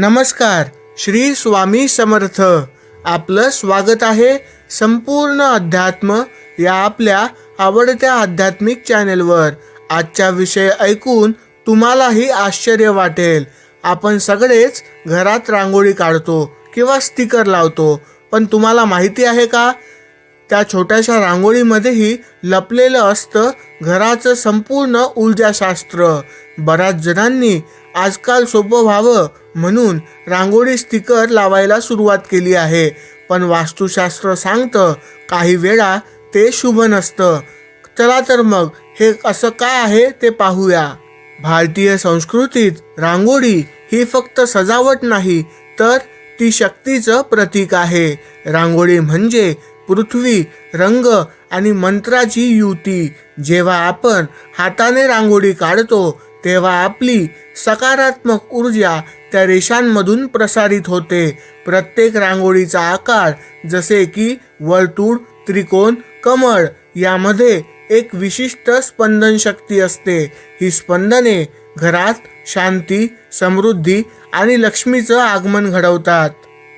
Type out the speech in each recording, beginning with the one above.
नमस्कार श्री स्वामी समर्थ. आपलं स्वागत आहे संपूर्ण अध्यात्म या आपल्या आवडत्या आध्यात्मिक चॅनेलवर. आजचा विषय ऐकून तुम्हालाही आश्चर्य वाटेल. आपण सगळेच घरात रांगोळी काढतो किंवा स्टिकर लावतो पण तुम्हाला माहिती आहे का? त्या छोट्याशा रांगोळीमध्येही लपलेलं असतं घराचं संपूर्ण ऊर्जाशास्त्र. बऱ्याच जणांनी आजकाल सोपं व्हावं म्हणून रांगोळी स्टिकर लावायला सुरुवात केली आहे. पण वास्तुशास्त्र सांगतं काही वेळा ते शुभ नसतं. चला तर मग हे असं काय आहे ते पाहूया. भारतीय संस्कृतीत रांगोळी ही फक्त सजावट नाही तर ती शक्तीचं प्रतीक आहे. रांगोळी म्हणजे पृथ्वी रंग आणि मंत्राची युती. जेव्हा आपण हाताने रांगोळी काढतो तेव्हा आपली सकारात्मक ऊर्जा त्या रेषांमधून प्रसारित होते. प्रत्येक रांगोळीचा आकार जसे की वर्तुळ त्रिकोण कमळ यामध्ये एक विशिष्ट स्पंदन शक्ती असते. ही स्पंदने घरात शांती समृद्धी आणि लक्ष्मीचं आगमन घडवतात.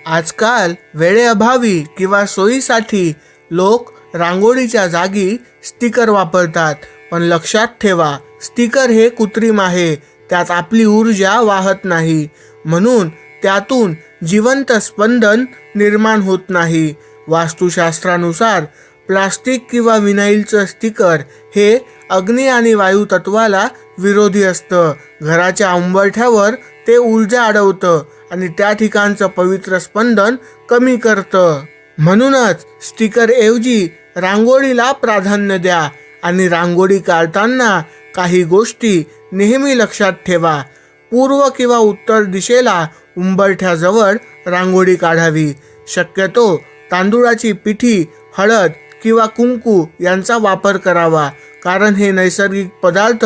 आजकाल वेळेअभावी किंवा सोयीसाठी लोक रांगोळीच्या जागी स्टिकर वापरतात. पण लक्षात ठेवा स्टिकर हे कृत्रिम आहे त्यात आपली ऊर्जा वाहत नाही. म्हणून त्यातून जिवंत स्पंदन निर्माण होत नाही. वास्तुशास्त्रानुसार प्लास्टिक किंवा विनाईलचं स्टिकर हे अग्नी आणि वायू तत्वाला विरोधी असतं. घराच्या उंबरठ्यावर ते ऊर्जा अडवतं आणि त्या ठिकाणचं पवित्र स्पंदन कमी करतं. म्हणूनच स्टिकरऐवजी रांगोळीला प्राधान्य द्या आणि रांगोळी काढताना काही गोष्टी नेहमी लक्षात ठेवा. पूर्व किंवा उत्तर दिशेला उंबरठ्याजवळ रांगोळी काढावी. शक्यतो तांदूळाची पिठी हळद किंवा कुंकू यांचा वापर करावा कारण हे नैसर्गिक पदार्थ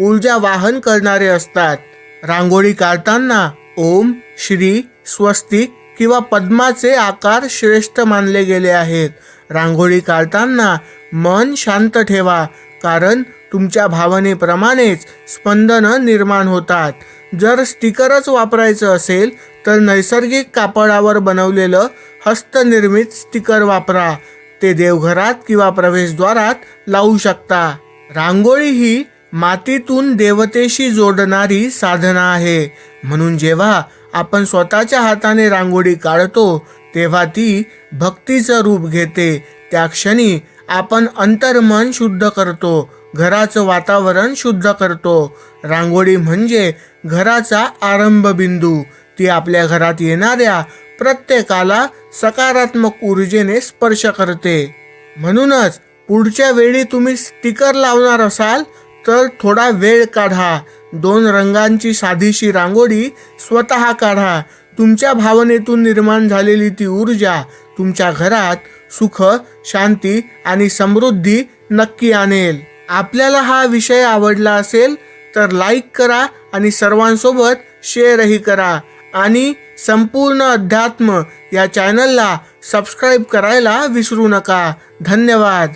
ऊर्जा वाहन करणारे असतात. रांगोळी काढताना ओम श्री स्वस्तिक किंवा पद्माचे आकार श्रेष्ठ मानले गेले आहेत. रांगोळी काढताना मन शांत ठेवा कारण तुमच्या भावनेप्रमाणेच स्पंदनं निर्माण होतात. जर स्टिकरच वापरायचं असेल तर नैसर्गिक कापडावर बनवलेलं हस्तनिर्मित स्टिकर वापरा. ते देवघरात किंवा प्रवेशद्वारात लावू शकता. रांगोळी ही मातीतून देवतेशी जोडणारी साधना आहे. म्हणून जेव्हा आपण स्वतःच्या हाताने रांगोळी काढतो तेव्हा ती भक्तीचं रूप घेते. त्या क्षणी आपण अंतर्मन शुद्ध करतो. घराचं वातावरण शुद्ध करतो. रांगोळी म्हणजे घराचा आरंभ बिंदू ती आपल्या घरात येणाऱ्या प्रत्येकाला सकारात्मक ऊर्जेने स्पर्श करते. म्हणूनच पुढच्या वेळी तुम्ही स्टिकर लावणार असाल तर थोडा वेळ काढा. दोन रंगांची साधीशी रांगोळी स्वतः काढा. तुमच्या भावनेतून निर्माण झालेली ती ऊर्जा तुमच्या घरात सुख शांती आणि समृद्धी नक्की आणेल. आपल्याला हा विषय आवडला असेल तर लाईक करा आणि सर्वांसोबत शेअरही करा. आणि संपूर्ण अध्यात्म या चॅनलला सबस्क्राईब करायला विसरू नका. धन्यवाद.